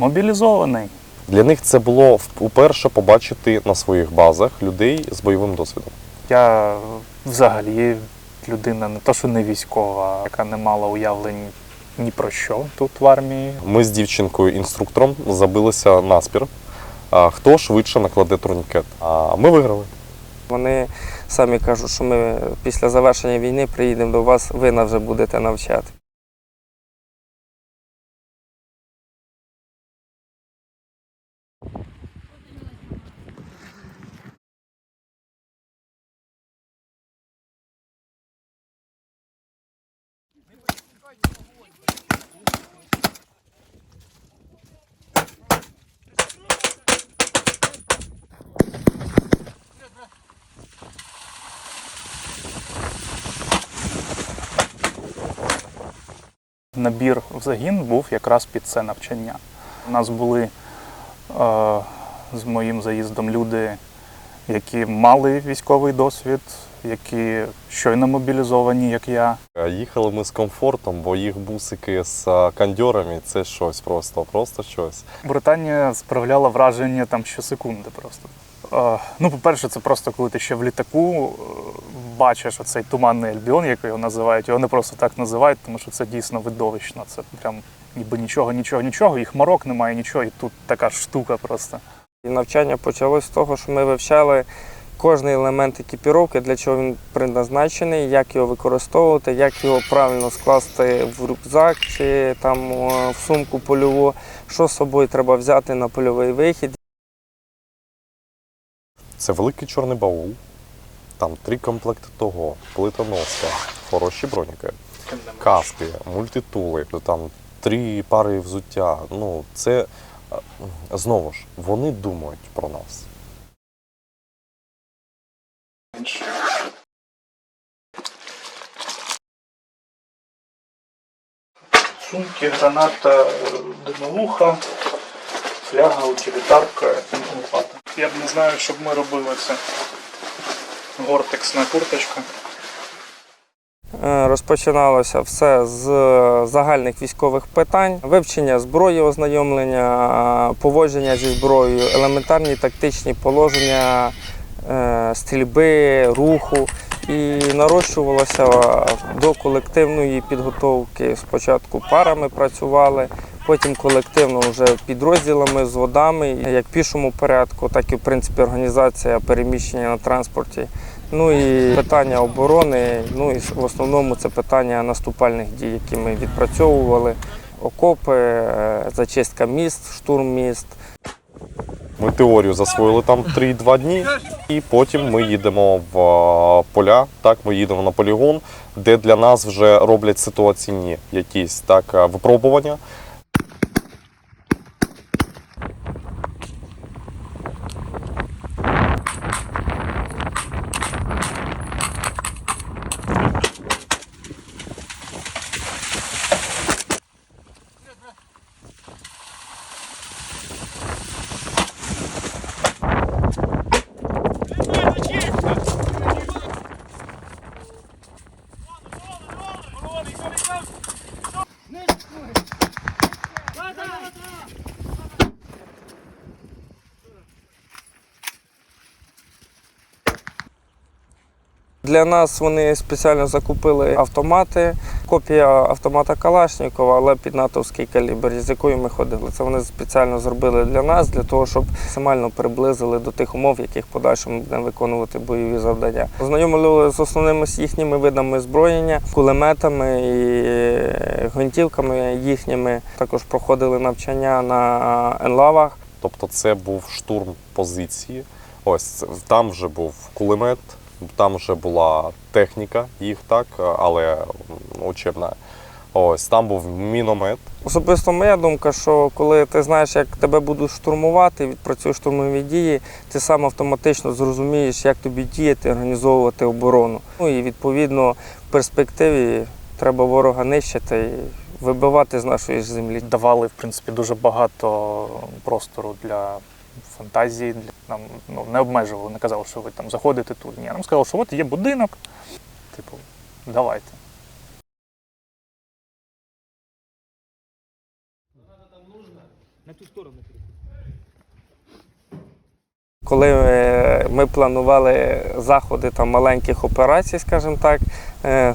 Мобілізований. Для них це було вперше побачити на своїх базах людей з бойовим досвідом. Я взагалі людина не то, що не військова, яка не мала уявлень ні про що тут в армії. Ми з дівчинкою-інструктором забилися наспір. А, Хто швидше накладе турнікет? А ми виграли. Вони самі кажуть, що ми після завершення війни приїдемо до вас, ви нас вже будете навчати. Набір в загін був якраз під це навчання. У нас були е, з моїм заїздом люди, які мали військовий досвід, які щойно мобілізовані, як я. Їхали ми з комфортом, бо їх бусики з а, кондьорами це щось просто, просто щось. Британія справляла враження там щосекунди просто. Е, ну, по-перше, це просто коли ти ще в літаку е, бачиш оцей туманний альбіон, як його називають. Його не просто так називають, тому що це дійсно видовищно. Це прям ніби нічого, нічого, нічого, і хмарок немає, нічого, і тут така штука просто. І навчання почалось з того, що ми вивчали кожний елемент екіпіровки, для чого він предназначений, як його використовувати, як його правильно скласти в рюкзак чи там в сумку польову, що з собою треба взяти на польовий вихід. Це великий чорний баул. Там три комплекти того, плитоноска, хороші броніки, каски, мультитули, там три пари взуття. Ну, це е, знову ж, вони думають про нас. Сумки, граната, димовуха, фляга, утилітарка лопата. Я б не знаю, щоб ми робили це. Гортексна курточка. Е, Розпочиналося все з загальних військових питань, вивчення зброї, ознайомлення, поводження зі зброєю, елементарні тактичні положення е, стрільби, руху. І нарощувалося до колективної підготовки. Спочатку парами працювали, потім колективно вже підрозділами, з водами, як пішому порядку, так і в принципі організація переміщення на транспорті. Ну і питання оборони, ну і в основному це питання наступальних дій, які ми відпрацьовували. Окопи, е, зачистка міст, штурм міст. Ми теорію засвоїли там 3-2 дні, і потім ми їдемо в поля. Так, ми їдемо на полігон, де для нас вже роблять ситуаційні якісь так випробування. Для нас вони спеціально закупили автомати, копія автомата Калашнікова, але під натовський калібр, з якою ми ходили. Це вони спеціально зробили для нас, для того, щоб максимально приблизили до тих умов, яких в подальшому будемо виконувати бойові завдання. Ознайомили з основними їхніми видами озброєння, кулеметами і гвинтівками їхніми. Також проходили навчання на енлавах. Тобто це був штурм позиції. Ось там вже був кулемет, там вже була техніка їх, так, але м, учебна. Ось там був міномет. Особисто моя думка, що коли ти знаєш, як тебе будуть штурмувати, відпрацюєш штурмові дії, ти сам автоматично зрозумієш, як тобі діяти, організовувати оборону. Ну і відповідно в перспективі треба ворога нищити і вибивати з нашої землі. Давали, в принципі, дуже багато простору для фантазії. Нам ну, не обмежували, не казали, що ви там заходите тут. Ні, нам сказали, що от є будинок. Типу, давайте. Коли е, ми планували заходи там маленьких операцій, скажімо так,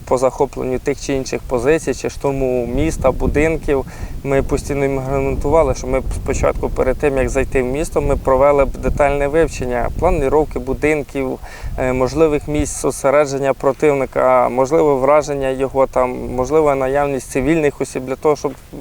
по захопленню тих чи інших позицій, чи штурму міста, будинків, ми постійно їм гарантували, що ми спочатку, перед тим як зайти в місто, ми провели б детальне вивчення планування будинків, е, можливих місць зосередження противника, можливе враження його там, можлива наявність цивільних осіб для того, щоб е,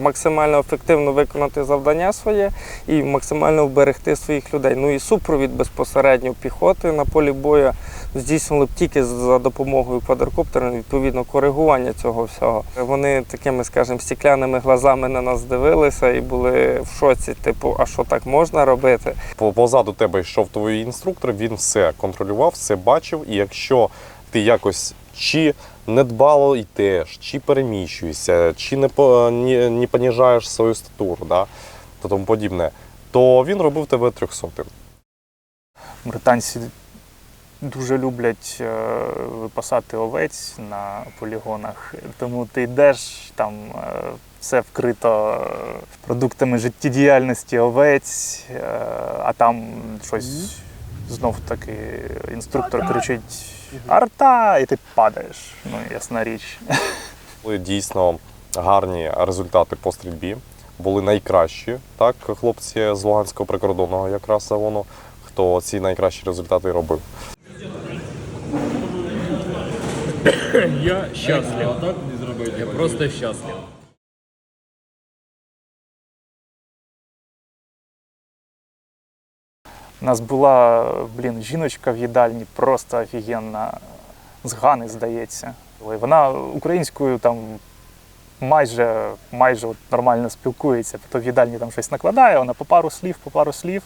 максимально ефективно виконати завдання своє і максимально вберегти своїх людей. Ну і супровід безпосередньо піхоти на полі бою здійснили б тільки за допомогою квадрокоптера, відповідно коригування цього всього. Вони такими, скажімо, стеклянними глазами на нас дивилися і були в шоці. Типу, а що так можна робити? Позаду тебе йшов твій інструктор, він все контролював, все бачив. І якщо ти якось чи недбало йдеш, чи переміщуєшся, чи не, не, не поніжаєш свою статуру, да, та тому подібне, то він робив тебе трьохсотим. Британці дуже люблять е, випасати овець на полігонах, тому ти йдеш, там е, все вкрито е, продуктами життєдіяльності овець, а там щось знов таки інструктор кричить Арта! і ти падаєш. Ну, ясна річ. Були дійсно гарні результати по стрільбі. Були найкращі, так, хлопці з Луганського прикордонного якраз загону, хто ці найкращі результати робив. Я счастлив. Я просто счастлив. У нас була, блін, жіночка в їдальні, просто офігенна, з Гани, здається. Вона українською там майже, майже от нормально спілкується. То в їдальні там щось накладає, вона по пару слів, по пару слів.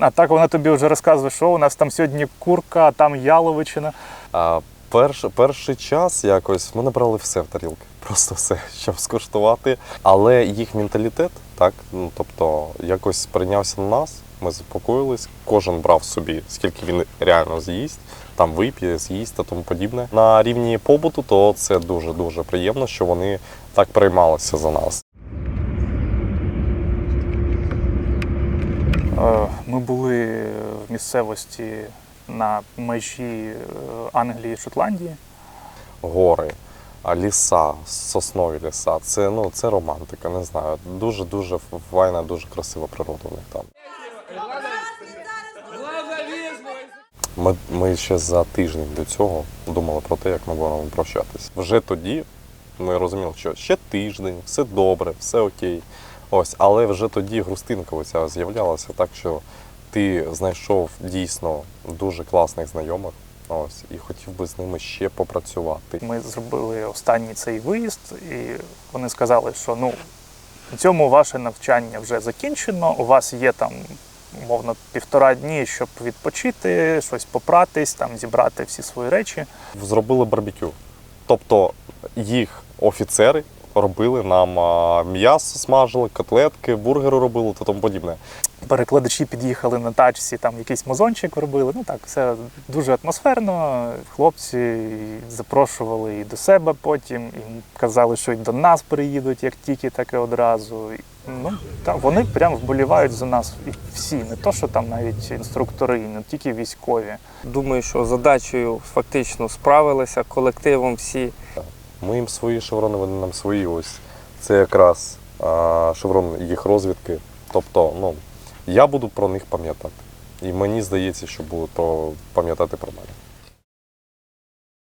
А так вона тобі вже розказує, що у нас там сьогодні курка, а там яловичина. А перш, перший час якось ми набрали все в тарілки, просто все, щоб скуштувати. Але їх менталітет, так, ну тобто якось прийнявся на нас. Ми заспокоїлись, кожен брав собі, скільки він реально з'їсть, там вип'є, з'їсть та тому подібне. На рівні побуту, то це дуже дуже приємно, що вони так приймалися за нас. Е, Ми були в місцевості на межі е, Англії і Шотландії. Гори, ліса, соснові ліса. Це ну це романтика, не знаю. Дуже дуже файна, дуже красива природа у них там. Ми, ми ще за тиждень до цього думали про те, як ми будемо прощатись. Вже тоді ми розуміли, що ще тиждень, все добре, все окей. Ось, але вже тоді грустинка оця з'являлася, так що ти знайшов дійсно дуже класних знайомих. Ось, і хотів би з ними ще попрацювати. Ми зробили останній цей виїзд, і вони сказали, що ну на цьому ваше навчання вже закінчено. У вас є там умовно півтора дні, щоб відпочити, щось попратись, там зібрати всі свої речі. Зробили барбекю. Тобто їх офіцери робили нам м'ясо, смажили, котлетки, бургери робили та тому подібне. Перекладачі під'їхали на тачці, там якийсь мазончик робили. Ну так, все дуже атмосферно. Хлопці запрошували і до себе потім, і казали, що і до нас приїдуть, як тільки, так і одразу. Ну так, вони прям вболівають за нас і всі, не то, що там навіть інструктори, не тільки військові. Думаю, що задачею фактично справилися колективом всі. Ми їм свої шеврони, вони нам свої. Ось це якраз а, шеврон їх розвідки. Тобто, ну я буду про них пам'ятати. І мені здається, що про- пам'ятати про мене.